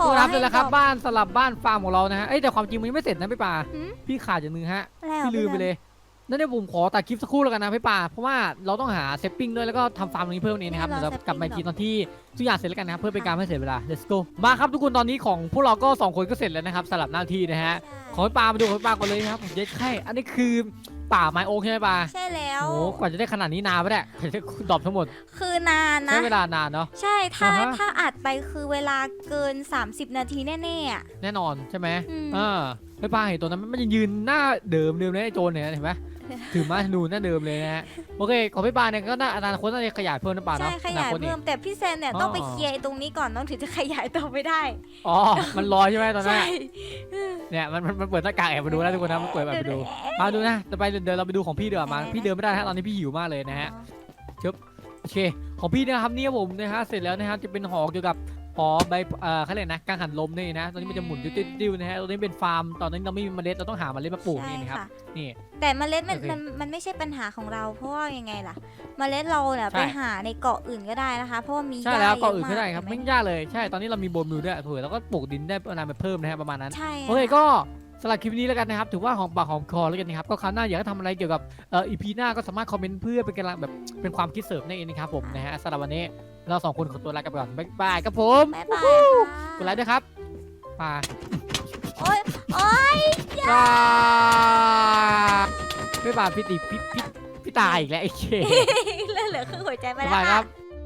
Speaker 3: ขอ
Speaker 2: รับ
Speaker 3: ให้
Speaker 2: เลยแล้วครับ
Speaker 3: ดอก
Speaker 2: บ้านสลับบ้านฟาร์มของเรานะฮะเอ้ยแต่ความจริงมันยังไม่เสร็จนะพี่ปา
Speaker 3: หืม
Speaker 2: พี่ขาดอย่างหนึงฮะ
Speaker 3: แล้ว
Speaker 2: พี่ลืมไปเลยนั่นเดี๋ยวผมขอตัดคลิปสักครู่แล้วกันนะพี่ป่าเพราะว่าเราต้องหาเซปปิ้งด้วยแล้วก็ทำฟาร์มตรงนี้เพิ่มนี่นะครับ
Speaker 3: ไม่
Speaker 2: เดี๋
Speaker 3: ร
Speaker 2: ยว
Speaker 3: อ
Speaker 2: เรากลับมาอีกที
Speaker 3: setting
Speaker 2: ตอนที่ทุกอย่างเสร็จแล้วกันนะครับเพื่อเป็นการไม่เสียเวลา let's go มาครับทุกคนตอนนี้ของพวกเราก็สองคนก็เสร็จแล้วนะครับสลับหน้าที่นะฮะ ขอให้ปลามาดูขอให้ปลาก่อนเลยนะครับผมเย็ดแค่อันนี้คือ ป่าไม้โอ๊กใช่ไหมปลา
Speaker 3: ใช่แล้ว
Speaker 2: โอ้โหกว่าจะได้ขนาดนี้นานปะเนี่ยกว่าจะได้ดรอปทั้งหมด
Speaker 3: คือนานนะ
Speaker 2: ใช้เวลานานเนาะ
Speaker 3: ใช่ถ้า
Speaker 2: อ่าฮะ
Speaker 3: ถ้าอัดไปคือเวลาเกิน 30 นาทีแน่ๆอะ
Speaker 2: แน่นอนใช่ไหม
Speaker 3: อืม
Speaker 2: เออไม่ปลาเห็นตัวนั้นมันยังยืนหน้าเดิมเดิมเลยไอ้โจรเนี่ยเห็นไหม ถือไม้ธนูหน้าเดิมเลยนะฮะโอเคของพี่ปลาเนี่ยก็น่าอนาคตน่าจะขยายเพิ่มนะปลา
Speaker 3: ใช่
Speaker 2: เนาะ
Speaker 3: ข
Speaker 2: อน
Speaker 3: ยาย
Speaker 2: คตนี่
Speaker 3: เพิ่มแต่พี่แซนเนี่ยต้องไป
Speaker 2: อ๋อ
Speaker 3: เคลียร์ไอ้ตรงนี้ก่อนต้องถึงจะขยายต่อไปได้
Speaker 2: อ๋อมันลอยใช่ไหมตอนนั้น
Speaker 3: ใช่
Speaker 2: อะเนี่ยมันมันมันเปิดหน้ากากแอบมาดูนะทุกคนนะมันเปิดแบบมาดูมาดูนะจะไปเดี๋ยวเราไปดูของพี่เดี๋ยวามาพี่เดินไม่ได้นะฮะตอนนี้พี่หิวมากเลยนะฮะ โอเค ของพี่นะครับเนี่ยผมนะฮะเสร็จแล้วนะฮะจะเป็นหอเกี่ยวกับ หอใบเอ่อเขาเรียกนะกังหันลมนี่นะตอนนี้มันจะหมุนติ้วๆนะฮะตอนนี้เป็นฟาร์มตอนนี้เราไม่มีเมล็ดเราต้องหาเมล็ดมาปลูก
Speaker 3: ใช่
Speaker 2: นี่นะครับ
Speaker 3: ค่ะ
Speaker 2: นี่
Speaker 3: แต่เมล็ดมัน
Speaker 2: โอเค
Speaker 3: มันมันไม่ใช่ปัญหาของเรา เพราะว่ายังไงล่ะ เมล็ดเราเนี่ย
Speaker 2: ใช่
Speaker 3: ไปหาในเกาะอื่นก็ได้นะคะ เพราะว่ามี
Speaker 2: ใช่
Speaker 3: หญ้า
Speaker 2: แล้ว
Speaker 3: เย
Speaker 2: ก็
Speaker 3: อะ
Speaker 2: อื่น
Speaker 3: มาก
Speaker 2: ก็ได้ครับ
Speaker 3: เห็
Speaker 2: ไม่
Speaker 3: นห
Speaker 2: ยากเลยใช่ตอนนี้เรามีโบนมิวด้วยเผื่อแล้วก็ปลูกดินได้ประมาณไปเพิ่มนะฮะประมาณนั้น
Speaker 3: ใช่
Speaker 2: โอเคก็ สำหรับคลิปนี้แล้วกันนะครับ ถือว่าหอมปากหอมคอแล้วกันนะครับ ก็คราวหน้าอยากให้ทำอะไรเกี่ยวกับเอ่ออีพีหน้าก็สามารถคอมเมนต์เพื่อเป็นกำลังแบบเป็นความคิดเสริมนั่นเองนะครับผมนะฮะสำหรับวันนี้เราสองคนขอตัวลากันไปก่อนบ๊ายบายครับผม
Speaker 3: บ๊ายบาย
Speaker 2: กดไลค์ด้วยครับไป
Speaker 3: โอ๊ยโอ๊ย
Speaker 2: บายบ๊ายบายพี่ตีพี่พี่พี่ตายอีกแล้วไอ้เค
Speaker 3: เลือดเหลือครึ่งหัวใจไป
Speaker 2: บ๊าย
Speaker 3: แล้ว
Speaker 2: บายค
Speaker 3: ค่ะ
Speaker 2: รับ